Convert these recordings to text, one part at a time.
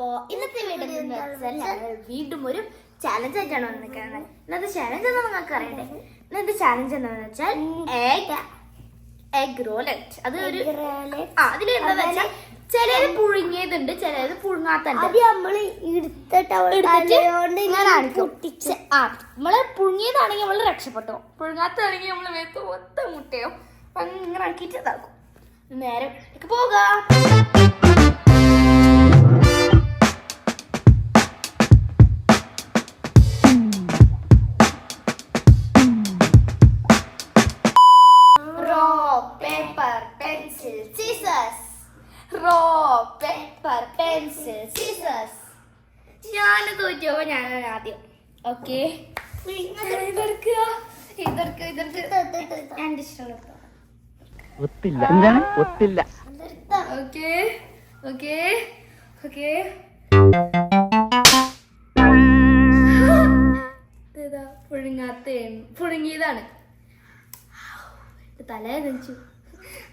അപ്പോ ഇന്നത്തെ വീഡിയോ എന്ന് വീണ്ടും ഒരു ചാലഞ്ച് ആയിട്ടാണ് വന്നിരിക്കുന്നത് ഇന്നത്തെ ചാലഞ്ച് എന്താ നിങ്ങൾക്ക് അറിയണ്ടേ? ഇന്നത്തെ ചാലഞ്ച് എന്താണെന്ന് വെച്ചാൽ എഗ് എഗ് റോലറ്റ് അത് ഒരു ആ അതിൽ വെച്ചാൽ ചിലത് പുഴുങ്ങിയതുണ്ട് ചിലത് പുഴുങ്ങാത്തുണ്ട് ആ നമ്മൾ പുഴുങ്ങിയതാണെങ്കിൽ നമ്മൾ രക്ഷപ്പെട്ടു. പുഴുങ്ങാത്തതാണെങ്കിൽ നമ്മൾ വേത്ത് മൊത്തം മുട്ടയോ അങ്ങനെ ആക്കിയിട്ട് ഇതാക്കും. നേരം പോകാം. Pencil scissors. Rock, paper, pencil, scissors. ഞാൻ തോറ്റപ്പോ ഞാനാണ് ആദ്യം. ഓക്കെ ഇതെടുക്കുക. ഇതെടുക്കുക ഇതെടുക്കുക. ഞാൻ ഇഷ്ടമുള്ള ഒത്തില്ല. എന്താണ്? ഒത്തില്ല. ഓക്കെ ഓക്കെ ഓക്കെ പുഴുങ്ങാത്ത പുഴുങ്ങിയതാണ്. തല നെച്ചു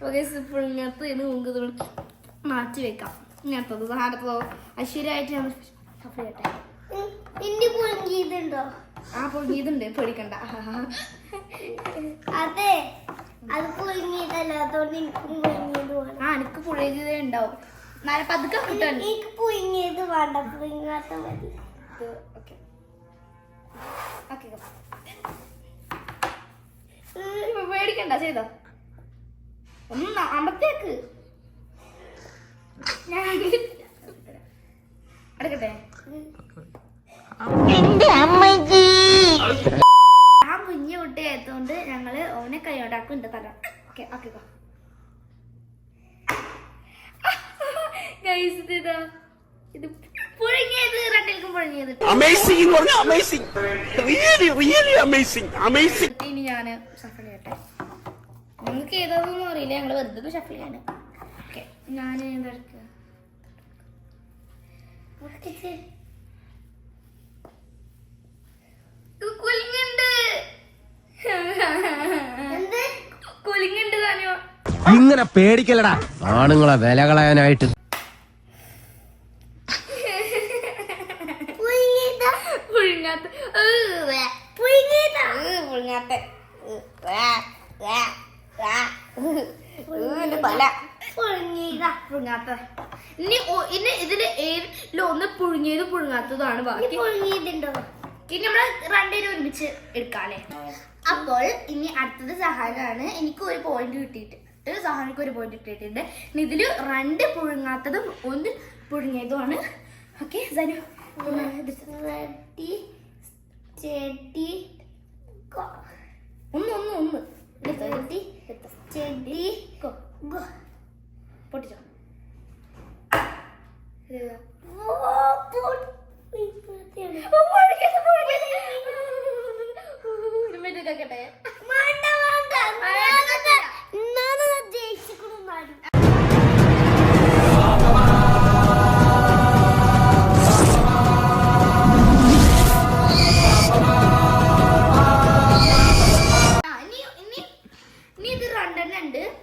ഓക്കെ ഇങ്ങനത്തെ നമുക്ക് ഇത് മാറ്റി വെക്കാം. ഇങ്ങനത്തത് സാധനത്തോ അശ്വരായിട്ട് നമ്മൾ സഫർ ചെയ്യട്ടെ. ഇന്റെ പുഴുങ്ങിയതുണ്ടോ ആ പുഴുങ്ങിയതുണ്ട് പേടിക്കണ്ട. അതെ. അത് പുഴുങ്ങിയതല്ല അതുകൊണ്ട് എനിക്കും പുഴുങ്ങിയത് ആ എനിക്ക് പുഴുങ്ങിയതേ ഉണ്ടാവും. നല്ല പതുക്കെ കിട്ടാൻ എനിക്ക് പുഴുങ്ങിയത് വേണ്ട. പുഴുങ്ങാത്ത മതി. ഓക്കെ. ഓക്കെ പേടിക്കണ്ട ചെയ്തോ. ഒന്ന് അമ്പത്തേക്ക്. ഞാൻ എടുക്കട്ടെ. ആ കുഞ്ഞു കുട്ടി ആയതുകൊണ്ട് ഞങ്ങൾ ഓനെ കൈയോടാക്കും എന്റെ തല. ഓക്കെ ഓക്കെ ഗൈസ് ഇതാ ഇത്. പുഴങ്ങിയത് രണ്ടിൽക്കും പുഴങ്ങിയത്. അമേസിംഗ് എന്ന് പറഞ്ഞാൽ amazing really really amazing amazing ഇനി ഞാൻ ചെയ്യട്ടെ. നിങ്ങൾക്ക് ഏതാണെന്നൊന്നും അറിയില്ല. ഞങ്ങൾ വെറുതെ ഷഫിൾ ചെയ്യാണ് ഓക്കെ ഞാൻ ഇങ്ങനെ പേടിക്കലടാ ആണുങ്ങളെ വില കളയാനായിട്ട്. പുഴുങ്ങാത്ത പുഴുങ്ങിയതാ പുഴുങ്ങാത്ത. ഇനി ഇതിൽ ഏതിലും ഒന്ന് പുഴുങ്ങിയത് പുഴുങ്ങാത്തതാണ് ബാക്കി. പുഴുങ്ങിയതുണ്ടോ? ഇനി നമ്മൾ രണ്ടുപേരും ഒരുമിച്ച് എടുക്കാല്ലേ? അപ്പോൾ ഇനി അടുത്തത് സഹാനാണ് എനിക്ക് ഒരു പോയിന്റ് കിട്ടിയിട്ട് സഹാനിക്ക് ഒരു പോയിന്റ് കിട്ടിയിട്ടുണ്ട്. ഇനി ഇതിൽ രണ്ട് പുഴുങ്ങാത്തതും ഒന്ന് പുഴുങ്ങിയതുമാണ്. ഓക്കെ സനു. റെഡി ചെടി കൊ- ഒന്ന് ഒന്ന് ഒന്ന് എടുത്തോ, എടുത്തോ. റെഡി ചെടി ഗോ. ഗോ- പൊട്ടിച്ചോ ഇതാ. ഓ, പൊ- ഇപ്പഴത്തെയാണ്. ഓ, പുഴുങ്ങിയത്, പുഴുങ്ങിയത്. ഒരു minute കേക്കട്ടെ. വേണ്ട, വേണ്ട. ഞാനത് ഞാനത് ഉദ്ദേശിക്കുന്നു നാല്. ആ, ഇനി ഇനി ഇനി ഇത് രണ്ടെണ്ണം ഉണ്ട്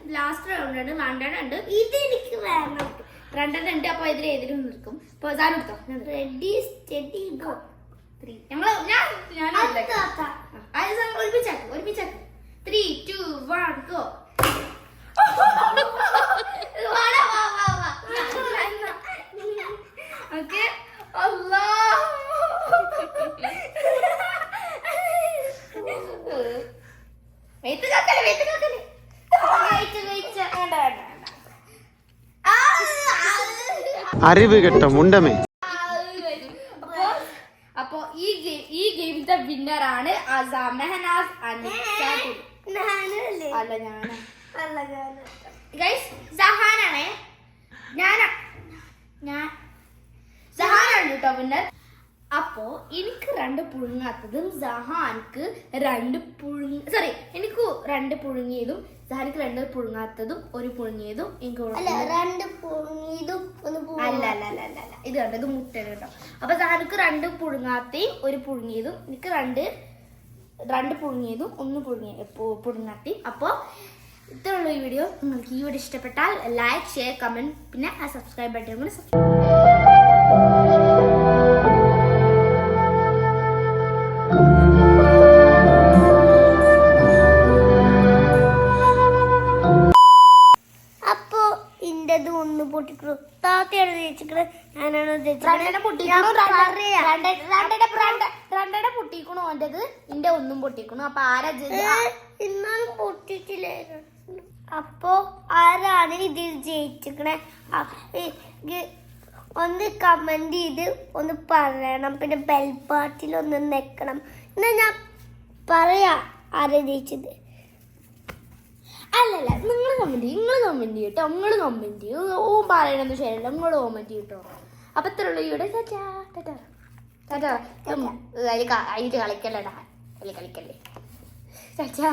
ലാസ്റ്റ് റൗണ്ട് ഉണ്ട്. രണ്ടെണ്ണം ഉണ്ട്. ഇതെനിക്ക് വേണം. രണ്ടെണ്ണം ഉണ്ട്. അപ്പൊ ഇതിൽ ഏതിലും നിൽക്കും. അപ്പൊ സാധനം എടുത്തോ? റെഡി സ്റ്റഡി ഗോ ത്രീ ഞങ്ങൾ ഞാൻ ഞാൻ അടുത്ത ആക്ക. ഒരുമിച്ചാക്കും ഒരുമിച്ചാക്കും three two one go okay അല്ലാ വെയിറ്റ് കാക്കല്ലേ വെയിറ്റ് കാക്കല്ലേ വെയിറ്റ് വെയിറ്റ് വേണ്ട വേണ്ട വേണ്ട ആ, ആ. അറിവ് കെട്ട മുണ്ടമേ അപ്പോ ഈ ഗെയിം ഈ ഗെയിമിന്റെ വിന്നർ ആണ് അസ മെഹനാസ് അല്ല ഞാനാ. അല്ല ഗൈസ് സഹാനാണേ. ഞാനാ. ഞാൻ സഹാനാണ് കേട്ടോ വിന്നർ. അപ്പോ എനിക്ക് രണ്ട് പുഴുങ്ങാത്തതും സഹാൻക്ക് രണ്ട് പുഴുങ്ങി സോറി എനിക്ക് രണ്ട് പുഴുങ്ങിയതും സഹാനിക്ക് രണ്ട് പുഴുങ്ങാത്തതും ഒരു പുഴുങ്ങിയതും എനിക്ക് അല്ല. രണ്ട് പുഴുങ്ങിയതും ഒന്ന് അല്ല അല്ല അല്ല അല്ല അല്ല. ഇത് കണ്ടത് മുട്ട കേട്ടോ. അപ്പൊ സഹാനിക്ക് രണ്ട് പുഴുങ്ങാത്തയും ഒരു പുഴുങ്ങിയതും എനിക്ക് രണ്ട് രണ്ട് പുഴുങ്ങിയതും ഒന്ന് പുഴുങ്ങിയ പുഴുങ്ങാത്തയും അപ്പോൾ ഇത്രയുള്ള ഈ വീഡിയോ. നിങ്ങൾക്ക് ഈ വീഡിയോ ഇഷ്ടപ്പെട്ടാൽ ലൈക്ക് ഷെയർ കമന്റ് പിന്നെ ആ സബ്സ്ക്രൈബ് ബട്ടൺ കൂടി subscribe രണ്ടെണ്ണം പൊട്ടിക്കണു? ഓന്റെത്? ഇന്റെ ഒന്നും പൊട്ടിക്കണു? അപ്പൊ ആരാ ഇന്നാലും പൊട്ടിച്ചില്ലായിരുന്നു അപ്പോ ആരാണ് ഇതിൽ ജയിച്ചിക്കണേ? ഒന്ന് കമന്റ് ചെയ്ത് ഒന്ന് പറയണം. പിന്നെ ബെൽപാട്ടിൽ ഒന്ന് നെക്കണം. എന്നാ ഞാൻ പറയാ ആരാ ജയിച്ചത്. അല്ലല്ല നിങ്ങൾ കമന്റ് ചെയ്യും. നിങ്ങൾ കമന്റ് ചെയ്യട്ടോ നിങ്ങൾ കമന്റ് ചെയ്യും. ഓ പറയണമെന്ന് ശരിയല്ല. നിങ്ങൾ കമന്റ് ചെയ്യും കേട്ടോ അപ്പൊ ഇത്ര ഉള്ളൂ ഇവിടെ ടാറ്റാ ടാറ്റാ ടാറ്റാ. അതിൽ കളിക്കല്ലടാ അതിൽ കളിക്കല്ലേ ടാറ്റാ